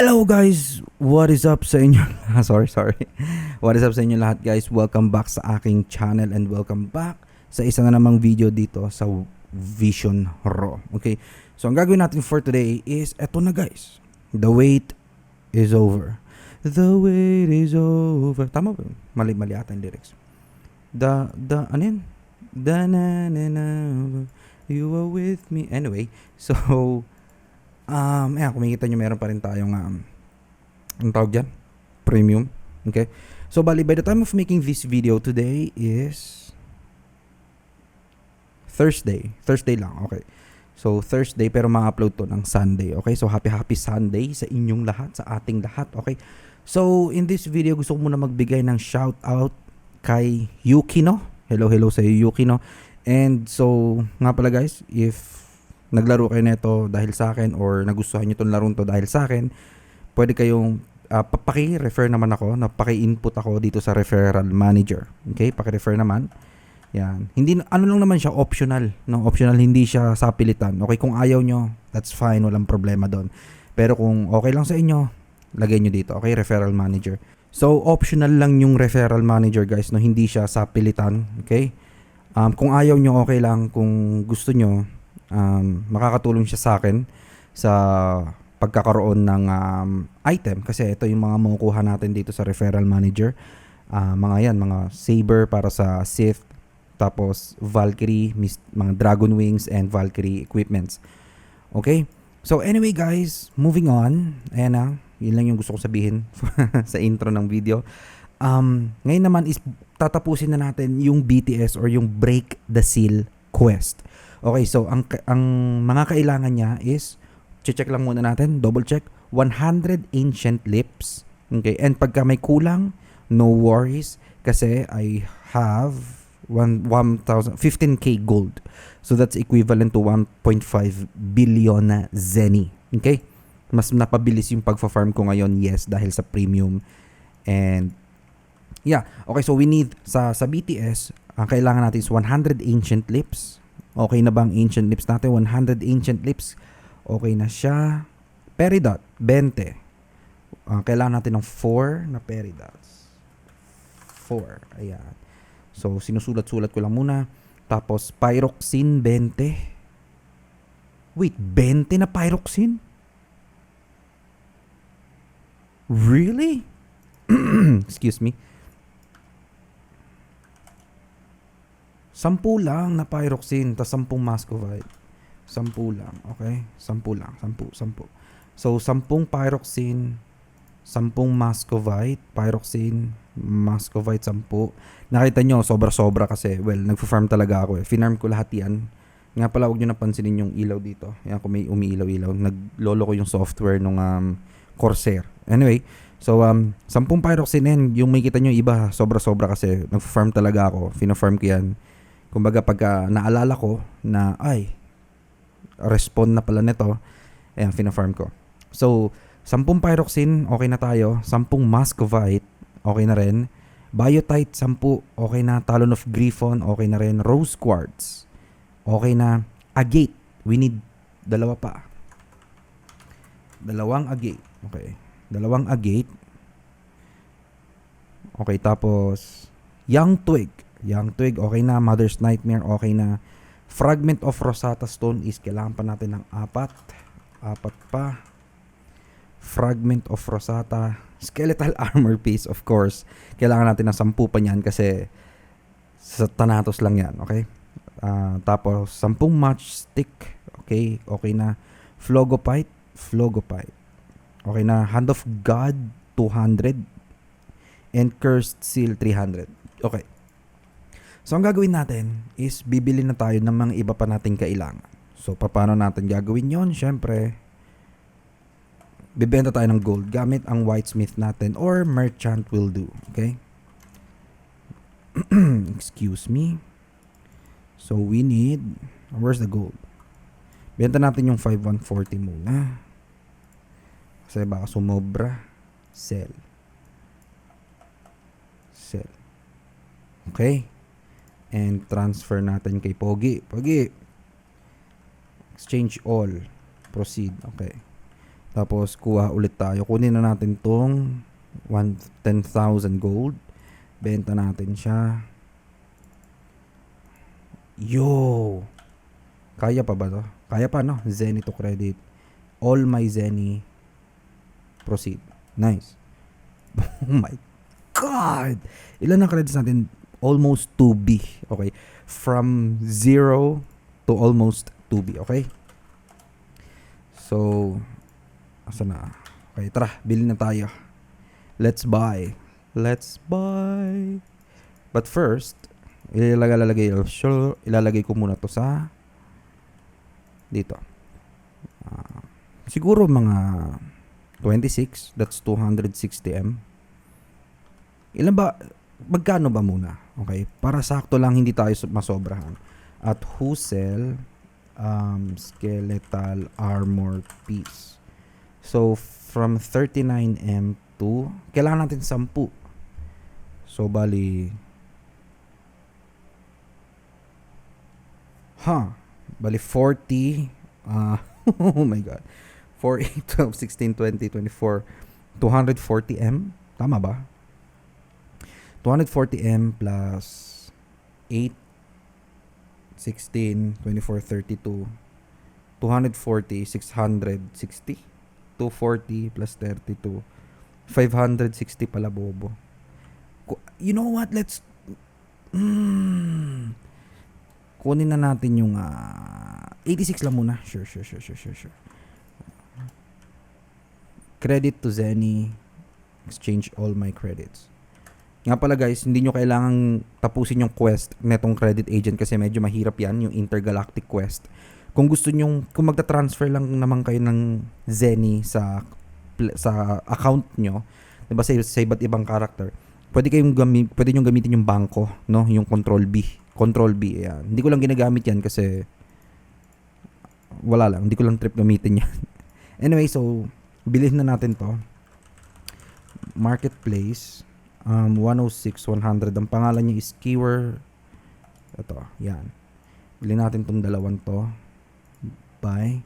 Hello guys! What is up sa inyo? sorry, sorry. What is up sa inyo lahat guys? Welcome back sa aking channel and welcome back sa isa na namang video dito sa Vision Raw. Okay? So ang gagawin natin for today is eto na guys. The wait is over. The wait is over. Tama ba? Mali, mali ata yung lyrics. The, the, ano yun? The na na na You are with me. Anyway, so Um, ayan, kung makikita nyo, meron pa rin tayong, um, ang tawag dyan? Premium. Okay? So, bali, by the time of making this video today is Thursday. Thursday lang, okay. So, Thursday, pero ma-upload to ng Sunday, okay? So, happy, happy Sunday sa inyong lahat, sa ating lahat, okay? So, in this video, gusto ko muna magbigay ng shout out kay Yukino. Hello, hello sa Yukino. And so, nga pala guys, if naglaro kayo nito dahil sa akin or nagustuhan niyo tong larong to dahil sa akin, pwede kayong uh, paki-refer naman ako, na paki-input ako dito sa referral manager. Okay? Paki-refer naman. Yan. Hindi ano lang naman siya optional, no? Optional hindi siya sa pilitan. Okay, kung ayaw nyo, that's fine, walang problema doon. Pero kung okay lang sa inyo, lagay nyo dito. Okay, referral manager. So optional lang yung referral manager, guys, no? Hindi siya sa pilitan, okay? Um, kung ayaw nyo, okay lang. Kung gusto nyo, um, makakatulong siya sa akin sa pagkakaroon ng um, item kasi ito yung mga makukuha natin dito sa referral manager. Uh, mga yan, mga saber para sa Sith, tapos Valkyrie, mga Dragon Wings and Valkyrie equipments. Okay? So anyway guys, moving on. Ayan na, yun lang yung gusto kong sabihin sa intro ng video. Um, ngayon naman is tatapusin na natin yung BTS or yung Break the Seal quest. Okay, so ang ang mga kailangan niya is check lang muna natin, double check 100 ancient lips. Okay, and pagka may kulang, no worries kasi I have 1 1000 15k gold. So that's equivalent to 1.5 billion zeni. Okay? Mas napabilis yung pagfa-farm ko ngayon, yes, dahil sa premium. And yeah, okay, so we need sa sa BTS, ang kailangan natin is 100 ancient lips Okay na ba ang ancient lips natin? 100 ancient lips. Okay na siya. Peridot, 20. Uh, kailangan natin ng 4 na peridots. 4. Ayan. So, sinusulat-sulat ko lang muna. Tapos, pyroxene, 20. Wait, 20 na pyroxene? Really? Excuse me. Sampu lang na pyroxene, tas sampung muscovite. Sampu lang, okay? Sampu lang, sampu, sampu. So, sampung pyroxene, sampung muscovite, pyroxene, muscovite, sampu. Nakita nyo, sobra-sobra kasi, well, nagfa-farm talaga ako eh. Finarm ko lahat yan. Nga pala, huwag nyo napansinin yung ilaw dito. Yan, kung may umiilaw-ilaw. Naglolo ko yung software ng um, Corsair. Anyway, so, um, sampung pyroxene. Yung may kita nyo iba, sobra-sobra kasi. Nagfa-farm talaga ako. Fina-farm ko yan Kumbaga pagka naalala ko na ay respond na pala nito, ayan fina-farm ko. So, 10 pyroxene, okay na tayo. 10 muscovite, okay na rin. Biotite, 10, okay na. Talon of Griffon, okay na rin. Rose quartz, okay na. Agate, we need dalawa pa. Dalawang agate. Okay. Dalawang agate. Okay, tapos young twig. Young Twig, okay na. Mother's Nightmare, okay na. Fragment of Rosetta Stone is kailangan pa natin ng apat. Apat pa. Fragment of Rosetta. Skeletal Armor Piece, of course. Kailangan natin ng sampu pa niyan kasi sa Thanatos lang yan, okay? Uh, tapos, sampung matchstick. Okay, okay na. Flogopite, Flogopite. Okay na. Hand of God, 200. And Cursed Seal, 300. Okay. So, ang gagawin natin is bibili na tayo ng mga iba pa nating kailangan. So, paano natin gagawin yon Siyempre, bibenta tayo ng gold gamit ang whitesmith natin or merchant will do. Okay? Excuse me. So, we need, where's the gold? Benta natin yung 5140 muna. Kasi baka sumobra. Sell. Sell. Okay and transfer natin kay Pogi. Pogi. Exchange all. Proceed. Okay. Tapos, kuha ulit tayo. Kunin na natin tong 1 10,000 gold. Benta natin siya. Yo! Kaya pa ba to? Kaya pa, no? Zenny to credit. All my Zenny. Proceed. Nice. Oh my God! Ilan ang credits natin? Almost 2B. Okay? From 0 to almost 2B. Okay? So, asa na? Okay, tara. Bili na tayo. Let's buy. Let's buy. But first, ilalagay, sure, ilalagay ko muna to sa dito. Ah, siguro mga 26, that's 260M. Ilan ba, magkano ba muna? Okay, para sakto lang hindi tayo so- masobrahan. At Husel um, Skeletal Armor Piece. So, from 39M to, kailangan natin 10. So, bali, ha, bali 40, ah, oh my god, 4, 8, 12, 16, 20, 24, 240M, tama ba? 240M plus 8, 16, 24, 32, 240, 660, 240 plus 32, 560 pala bobo. You know what? Let's mm, kunin na natin yung ah, 86 lang muna. Sure, sure, sure, sure, sure, sure. Credit to Zenny. Exchange all my credits. Nga pala guys, hindi nyo kailangang tapusin yung quest netong credit agent kasi medyo mahirap yan, yung intergalactic quest. Kung gusto nyo, kung magta-transfer lang naman kayo ng Zenny sa sa account nyo, 'di ba sa, sa iba't ibang character, pwede kayong gami, pwede nyo gamitin yung bangko, no? Yung control B. Control B, yan. Hindi ko lang ginagamit yan kasi wala lang, hindi ko lang trip gamitin yan. anyway, so bilhin na natin 'to. Marketplace um, 106, 100. Ang pangalan niya is Keyword. Ito, yan. Bili natin tong dalawang to. Buy.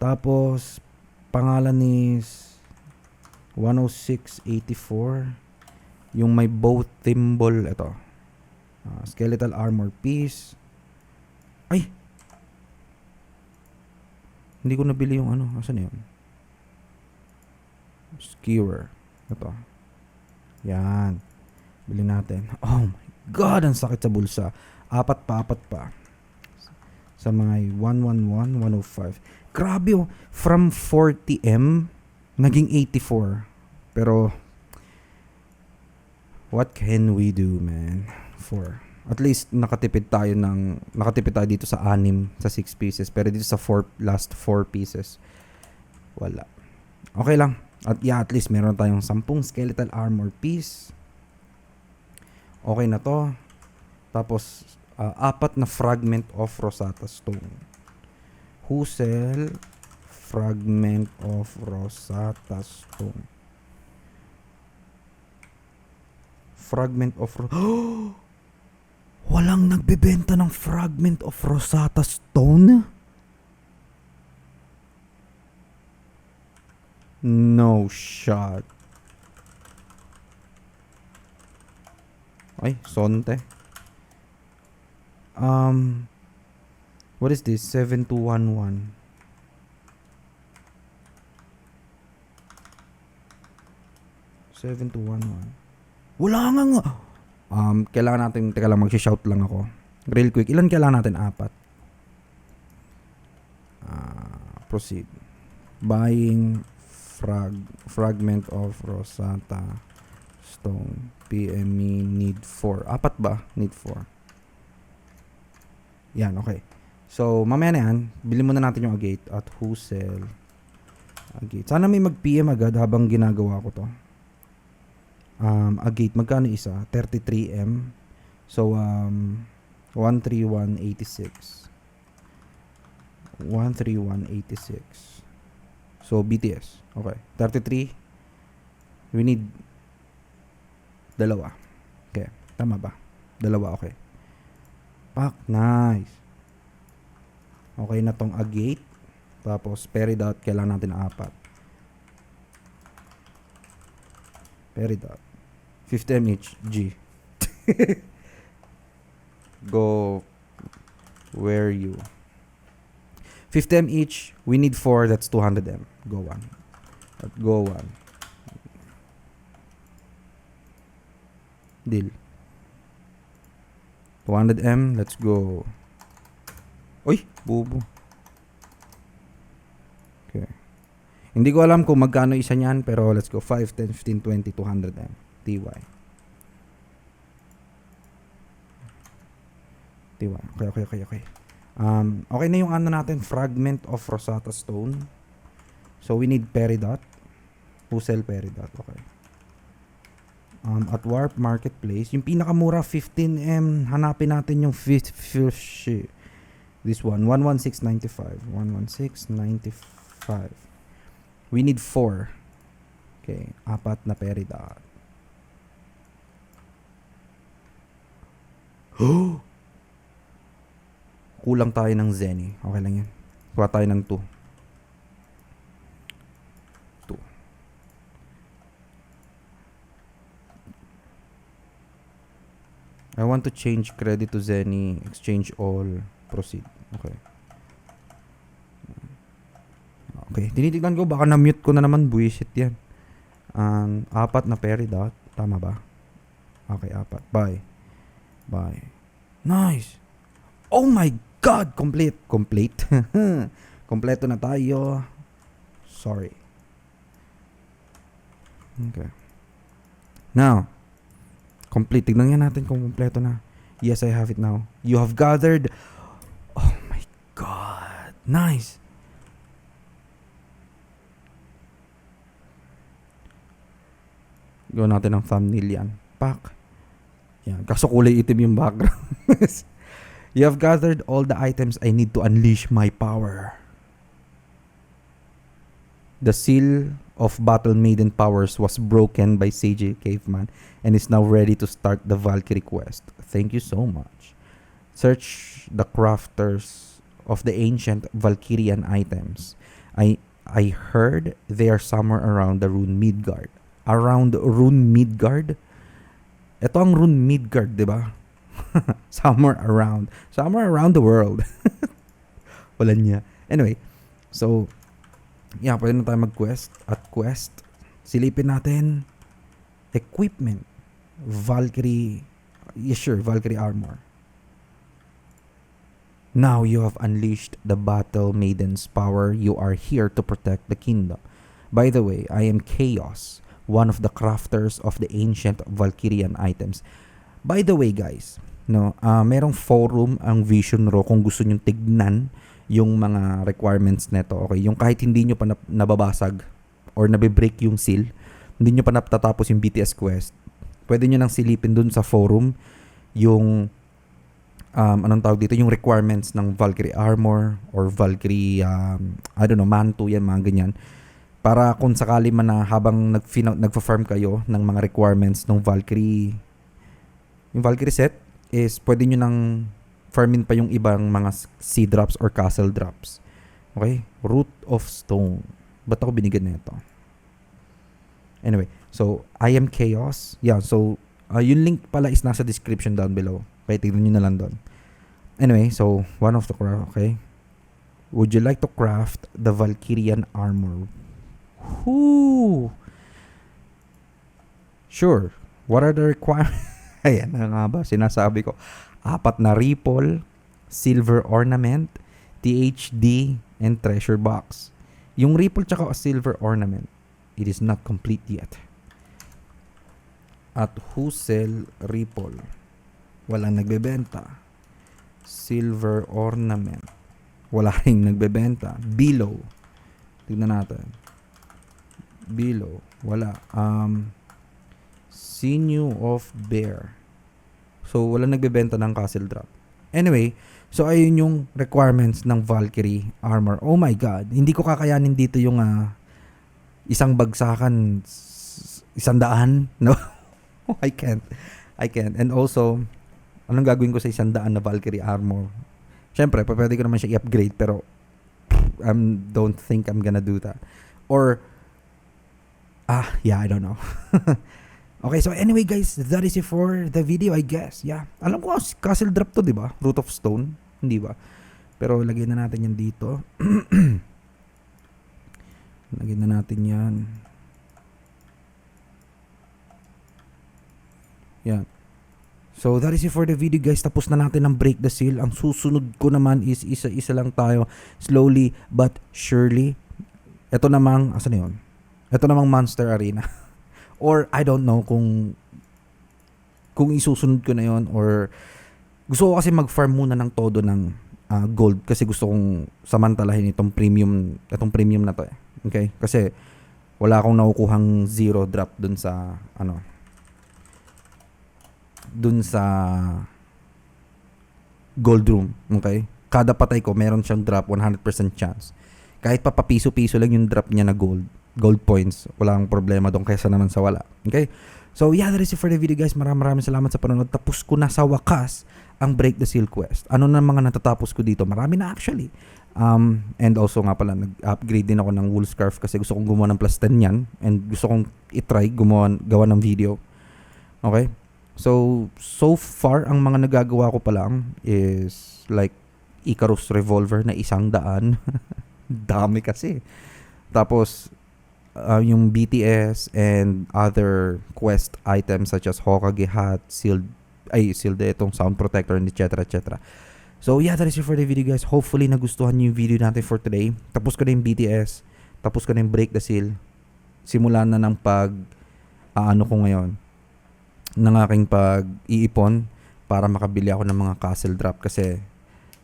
Tapos, pangalan is 10684. Yung may bow thimble. Ito. Ah, skeletal armor piece. Ay! Hindi ko nabili yung ano. Asan yun? Skewer. Ito. Yan. Bili natin. Oh my God, ang sakit sa bulsa. Apat pa, apat pa. Sa mga 111, 105. Grabe oh. From 40M, naging 84. Pero, what can we do, man? For, at least nakatipid tayo ng, nakatipid tayo dito sa anim, sa 6 pieces. Pero dito sa four, last 4 pieces, wala. Okay lang. At yeah, at least meron tayong 10 skeletal armor piece. Okay na to. Tapos, ah, apat na fragment of Rosetta Stone. Husel, fragment of Rosetta Stone. Fragment of Ro- Walang nagbebenta ng fragment of Rosetta Stone? No shot. Ay, sonte. Um, what is this? 7211. Seven two one one. Wala nga nga. Um, kailangan natin, teka lang, mag-shout lang ako. Real quick, ilan kailangan natin? Apat. Ah, proceed. Buying frag fragment of Rosetta Stone. PME need 4. Apat ba? Need 4. Yan, okay. So, mamaya na yan. Bili muna natin yung agate at wholesale agate. Sana may mag-PM agad habang ginagawa ko to. Um, agate, magkano isa? 33M. So, um, 13186. 13186. So, BTS. Okay. 33. We need dalawa. Okay. Tama ba? Dalawa, okay. Pak, nice. Okay na tong agate. Tapos, peridot, kailangan natin apat. Peridot. 50M each. G. Go where you. 50M each. We need 4. That's 200M. Go 1. Go 1. Deal. 200M. Let's go. Uy! Bubo. Okay. Hindi ko alam kung magkano isa niyan, pero let's go. 5, 10, 15, 20, 200M. TY. TY. Okay, okay, okay, okay. Um, okay na yung ano natin, fragment of Rosetta Stone. So, we need Peridot. Pusel Peridot. Okay. Um, at Warp Marketplace, yung pinakamura 15M, hanapin natin yung fifth fish. This one, 116.95. 116.95. We need 4. Okay, apat na Peridot. Kulang tayo ng Zenny. Okay lang yan. Kuha tayo ng 2. 2. I want to change credit to Zenny. Exchange all. Proceed. Okay. Okay. Tinitignan ko. Baka na-mute ko na naman. Buisit yan. Um, apat na peridot. Tama ba? Okay, apat. Bye. Bye. Nice. Oh my God! Complete. Complete. Kompleto na tayo. Sorry. Okay. Now, complete. Tignan nga natin kung kompleto na. Yes, I have it now. You have gathered. Oh my God. Nice. Gawin natin ng thumbnail yan. Pak. Yan. Kaso kulay itim yung background. you have gathered all the items I need to unleash my power. The seal of Battle Maiden powers was broken by Sage Caveman and is now ready to start the Valkyrie quest. Thank you so much. Search the crafters of the ancient Valkyrian items. I I heard they are somewhere around the rune Midgard. Around rune Midgard? Ito ang rune Midgard, di ba? somewhere around. Somewhere around the world. Wala niya. Anyway, so, yeah, pwede na tayo mag-quest. At quest, silipin natin equipment. Valkyrie, yes sure, Valkyrie armor. Now you have unleashed the battle maiden's power. You are here to protect the kingdom. By the way, I am Chaos, one of the crafters of the ancient Valkyrian items. By the way, guys, no, ah merong forum ang Vision Ro kung gusto niyo tignan yung mga requirements neto. Okay, yung kahit hindi nyo pa nababasag or nabe-break yung seal, hindi nyo pa natatapos yung BTS quest, pwede nyo nang silipin dun sa forum yung um, anong tawag dito, yung requirements ng Valkyrie armor or Valkyrie, um, I don't know, manto yan, mga ganyan. Para kung sakali man na habang nag nagfa-farm kayo ng mga requirements ng Valkyrie, yung Valkyrie set is pwede nyo nang farmin pa yung ibang mga sea drops or castle drops. Okay? Root of Stone. Ba't ako binigyan na ito? Anyway, so I am Chaos. Yeah, so uh, yung link pala is nasa description down below. Okay, tignan nyo na lang doon. Anyway, so one of the craft, okay? Would you like to craft the Valkyrian armor? Whoo! Sure. What are the requirements? Ayan na nga ba, sinasabi ko. Apat na ripple, silver ornament, THD, and treasure box. Yung ripple tsaka silver ornament, it is not complete yet. At who sell ripple? Walang nagbebenta. Silver ornament. Wala ring nagbebenta. Below. Tignan natin. Below. Wala. Um, sinew of bear. So, wala nagbebenta ng castle drop. Anyway, so ayun yung requirements ng Valkyrie armor. Oh my god, hindi ko kakayanin dito yung ah, isang bagsakan, isang daan. No, I can't. I can't. And also, anong gagawin ko sa isang daan na Valkyrie armor? Siyempre, pwede ko naman siya i-upgrade pero I don't think I'm gonna do that. Or, ah, yeah, I don't know. Okay, so anyway guys, that is it for the video I guess. Yeah. Alam ko, castle drop to, di ba? Root of stone. Hindi ba? Pero lagyan na natin yan dito. lagyan na natin yan. Yan. So that is it for the video guys. Tapos na natin ang break the seal. Ang susunod ko naman is isa-isa lang tayo. Slowly but surely. Ito namang, asa na yun? Ito namang Monster Arena. or I don't know kung kung isusunod ko na yon or gusto ko kasi mag-farm muna ng todo ng ah, gold kasi gusto kong samantalahin itong premium itong premium na to eh. Okay? Kasi wala akong nakukuhang zero drop dun sa ano dun sa gold room. Okay? Kada patay ko, meron siyang drop 100% chance. Kahit pa papiso-piso lang yung drop niya na gold, gold points, walang problema doon kaysa naman sa wala. Okay? So yeah, that is it for the video guys. Maraming maraming salamat sa panonood. Tapos ko na sa wakas ang Break the Seal quest. Ano na mga natatapos ko dito? Marami na actually. Um, and also nga pala, nag-upgrade din ako ng wool scarf kasi gusto kong gumawa ng plus 10 yan. And gusto kong itry gumawa, gawa ng video. Okay? So, so far, ang mga nagagawa ko pa lang is like Icarus Revolver na isang daan. Dami kasi. Tapos, uh, yung BTS and other quest items such as Hokage hat, sealed, ay, sealed itong sound protector, and etc. etc. So, yeah, that is it for the video, guys. Hopefully, nagustuhan niyo yung video natin for today. Tapos ko na yung BTS. Tapos ko na yung Break the Seal. Simulan na ng pag, aano ko ngayon, ng aking pag-iipon para makabili ako ng mga castle drop kasi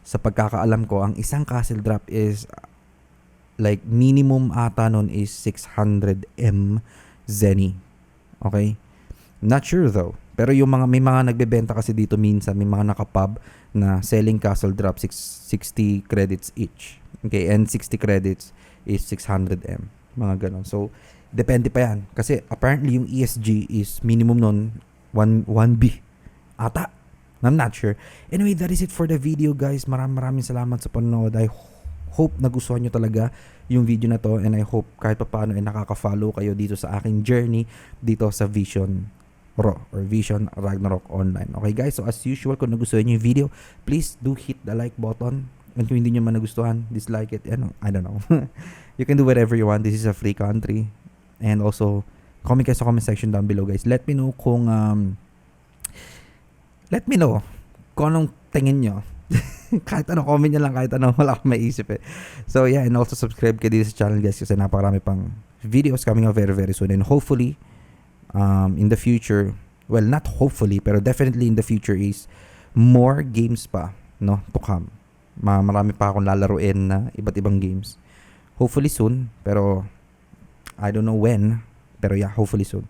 sa pagkakaalam ko, ang isang castle drop is like minimum ata nun is 600M Zenny. Okay? Not sure though. Pero yung mga may mga nagbebenta kasi dito minsan may mga nakapub na selling castle drop 6, 60 credits each. Okay, and 60 credits is 600M. Mga ganon. So, depende pa yan. Kasi apparently yung ESG is minimum nun 1, 1B. Ata. I'm not sure. Anyway, that is it for the video guys. Maraming maraming salamat sa panonood. I hope nagustuhan nyo talaga yung video na to and I hope kahit pa paano ay nakaka-follow kayo dito sa aking journey dito sa Vision Raw or Vision Ragnarok Online. Okay guys, so as usual kung nagustuhan nyo yung video, please do hit the like button and kung hindi nyo man nagustuhan, dislike it. Ano, I don't know. you can do whatever you want. This is a free country. And also, comment kayo sa comment section down below guys. Let me know kung um, let me know kung anong tingin nyo. kahit ano, comment nyo lang, kahit ano, wala akong maisip eh. So yeah, and also subscribe kayo dito sa channel guys kasi napakarami pang videos coming out very very soon and hopefully um, in the future, well not hopefully, pero definitely in the future is more games pa, no, to come. Ma marami pa akong lalaruin na iba't ibang games. Hopefully soon, pero I don't know when, pero yeah, hopefully soon.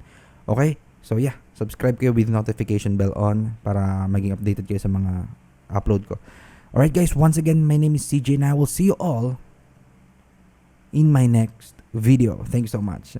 Okay? So yeah, subscribe kayo with notification bell on para maging updated kayo sa mga upload ko. Alright guys, once again, my name is CJ and I will see you all in my next video. Thank you so much.